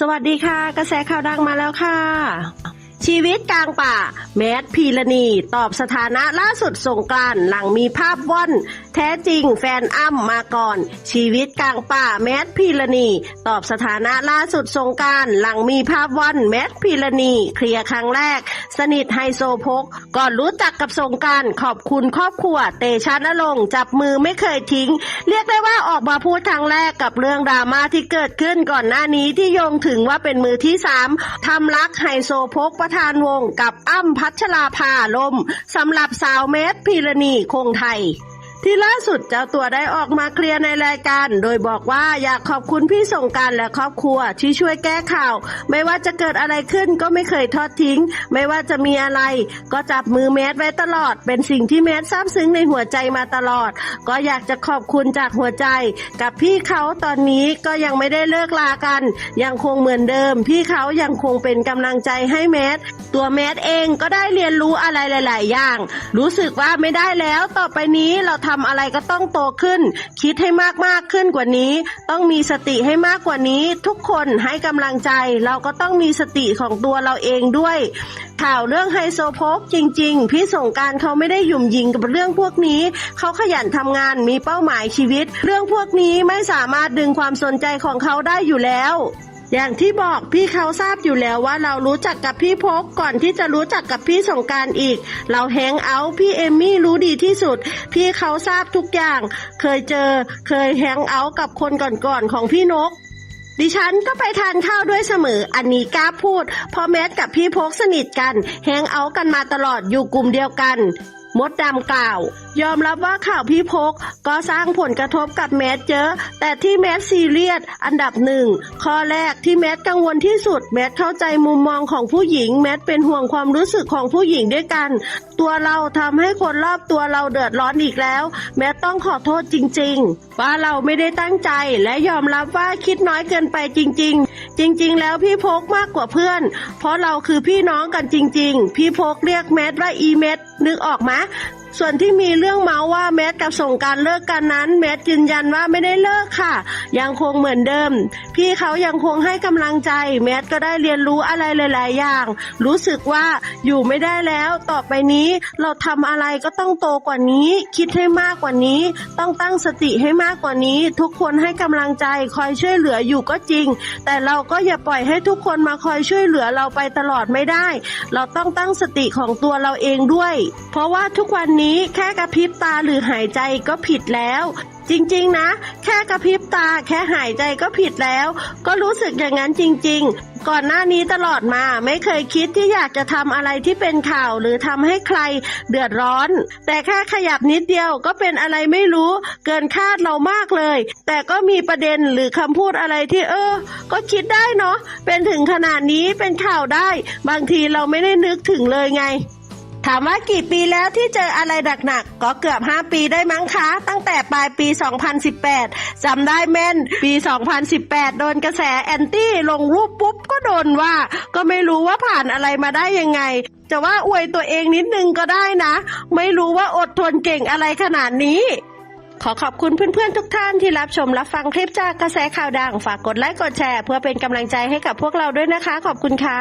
สวัสดีค่ะ กระแสข่าวดังมาแล้วค่ะ ชีวิตกลางป่า แมทพีรณี ตอบสถานะล่าสุดสงกรานหลังมีภาพว่อน แท้จริงแฟนอ้ำมาก่อน ชีวิตกลางป่า แมทพีรณี ตอบสถานะล่าสุดสงการหลังมีภาพว่อนแมทพีรณี เคลียร์ครั้งแรก สนิทไฮโซโพก ก่อนรู้จักกับสงการขอบคุณครอบครัว เตชะนรงจับมือไม่เคยทิ้ง เรียกได้ว่าออกมาพูดครั้งแรกกับเรื่องดราม่าที่เกิดขึ้นก่อนหน้านี้ที่โยงถึงว่าเป็นมือที่สามทำรักไฮโซโพกประธานวงกับอ้ำพัชราภาลมสำหรับสาวเมธพีรณีคงไทย ที่ล่าสุดเจ้าตัวได้ออกมาเคลียร์ในรายการ โดยบอกว่าอยากขอบคุณพี่สงการและครอบครัวที่ช่วยแก้ข่าว ไม่ว่าจะเกิดอะไรขึ้นก็ไม่เคยทอดทิ้ง ไม่ว่าจะมีอะไร ก็จับมือแมทไว้ตลอด เป็นสิ่งที่แมทซาบซึ้งในหัวใจมาตลอด ก็อยากจะขอบคุณจากหัวใจ กับพี่เขาตอนนี้ก็ยังไม่ได้เลิกลากัน ยังคงเหมือนเดิม พี่เขายังคงเป็นกำลังใจให้แมทตัวแมทเองก็ได้เรียนรู้อะไรหลาย ๆ อย่าง รู้สึกว่าไม่ได้แล้วต่อไปนี้เราทำอะไรก็ต้องโตขึ้น คิดให้มากๆขึ้นกว่านี้ ต้องมีสติให้มากกว่านี้ ทุกคนให้กำลังใจ เราก็ต้องมีสติของตัวเราเองด้วย ข่าวเรื่องไฮโซโพกจริง ๆ พี่สงการเขาไม่ได้หยุ่มยิงกับเรื่องพวกนี้ เขาขยันทำงานมีเป้าหมายชีวิต เรื่องพวกนี้ไม่สามารถดึงความสนใจของเขาได้อยู่แล้ว อย่างที่บอกพี่เขาทราบอยู่แล้วว่าเรารู้จักกับพี่พกก่อนที่จะรู้จักกับพี่สงการอีก เราแฮงเอาท์พี่เอมมี่รู้ดีที่สุด พี่เขาทราบทุกอย่าง เคยเจอ เคยแฮงเอาท์กับคนก่อนๆของพี่นกดิฉันก็ไปทานข้าวด้วยเสมอ อันนี้กล้าพูดเพอแมทกับพี่พกสนิทกัน แฮงเอาท์กันมาตลอดอยู่กลุ่มเดียวกัน มดดำกล่าว ยอมรับว่าข่าวพี่พกก็สร้างผลกระทบกับแมทเยอะ แต่ที่แมทซีเรียสอันดับหนึ่งข้อแรกที่แมทกังวลที่สุดแมทเข้าใจมุมมองของผู้หญิง แมทเป็นห่วงความรู้สึกของผู้หญิงด้วยกัน ตัวเราทำให้คนรอบตัวเราเดือดร้อนอีกแล้ว แมทต้องขอโทษจริง ๆ ว่าเราไม่ได้ตั้งใจและยอมรับว่าคิดน้อยเกินไปจริง ๆ จริง ๆ แล้วพี่พกมากกว่าเพื่อน เพราะเราคือพี่น้องกันจริง ๆ พี่พกเรียกแมทว่าอีเมทนึกออกไหม ส่วนที่มีเรื่องเมาส์ว่าแมทกับสงการเลิกกันนั้น แมทยืนยันว่าไม่ได้เลิกค่ะ ยังคงเหมือนเดิม พี่เขายังคงให้กำลังใจ แมทก็ได้เรียนรู้อะไรหลาย ๆ อย่าง รู้สึกว่าอยู่ไม่ได้แล้วต่อไปนี้เราทำอะไรก็ต้องโตกว่านี้ คิดให้มากกว่านี้ ต้องตั้งสติให้มากกว่านี้ ทุกคนให้กำลังใจคอยช่วยเหลืออยู่ก็จริง แต่เราก็อย่าปล่อยให้ทุกคนมาคอยช่วยเหลือเราไปตลอดไม่ได้ เราต้องตั้งสติของตัวเราเองด้วย เพราะว่าทุกวันนี้แค่กระพริบตาหรือหายใจก็ผิดแล้ว จริงๆนะ แค่กระพริบตาแค่หายใจก็ผิดแล้ว ก็รู้สึกอย่างนั้นจริง ๆ ก่อนหน้านี้ตลอดมาไม่เคยคิดที่อยากจะทำอะไรที่เป็นข่าวหรือทำให้ใครเดือดร้อน แต่แค่ขยับนิดเดียวก็เป็นอะไรไม่รู้ เกินคาดเรามากเลย แต่ก็มีประเด็นหรือคำพูดอะไรที่เออ ก็คิดได้เนาะเป็นถึงขนาดนี้เป็นข่าวได้ บางทีเราไม่ได้นึกถึงเลยไง ถามว่ากี่ปีแล้วที่เจออะไรหนักๆก็เกือบ 5 ปีได้มั้งคะ ตั้งแต่ปลายปี 2018จำได้แม่น ปี 2018 โดนกระแสแอนตี้ลงรูปปุ๊บก็โดนว่า ก็ไม่รู้ว่าผ่านอะไรมาได้ยังไง จะว่าอวยตัวเองนิดนึงก็ได้นะ ไม่รู้ว่าอดทนเก่งอะไรขนาดนี้ขอขอบคุณเพื่อนๆทุกท่านที่รับชมรับฟังคลิปจากกระแสข่าวดัง ฝากกดไลค์กดแชร์ เพื่อเป็นกำลังใจให้กับพวกเราด้วยนะคะ ขอบคุณค่ะ